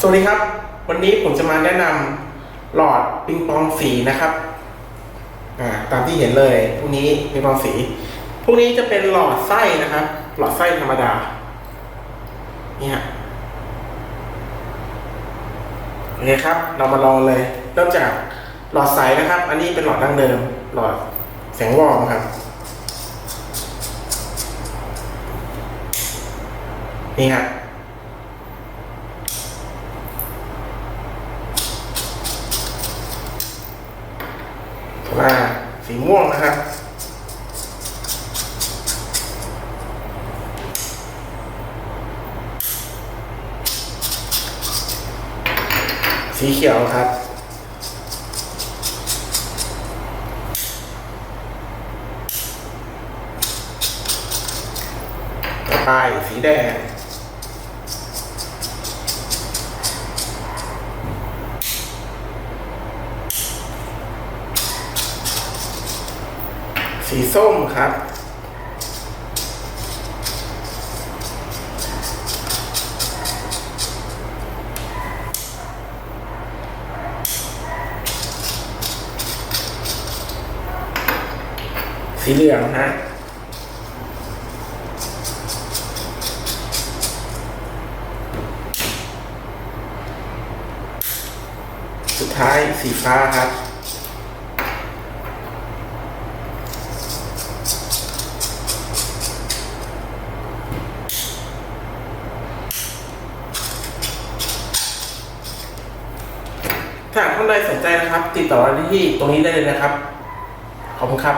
สวัสดีครับ วันนี้ผมจะมาแนะนำหลอดปิงปองสีนะครับอ่าตามที่เห็นเลยพวกนี้ปิงปองสี พวกนี้จะเป็นหลอดไส้นะครับ หลอดไส้ธรรมดา นี่ฮะโอเคครับ เรามาลองเลย เริ่มจากหลอดใสนะครับ อันนี้เป็นหลอดดั้งเดิม หลอดแสงวอร์มครับ นี่ฮะมาสีม่วงนะครับสีเขียวครับ ต่อไปสีแดง สีส้มครับ สีเหลืองฮะสุดท้ายสีฟ้าครับ ถ้าท่านใดสนใจนะครับ ติดต่อได้ที่ตรงนี้ได้เลยนะครับ ขอบคุณครับ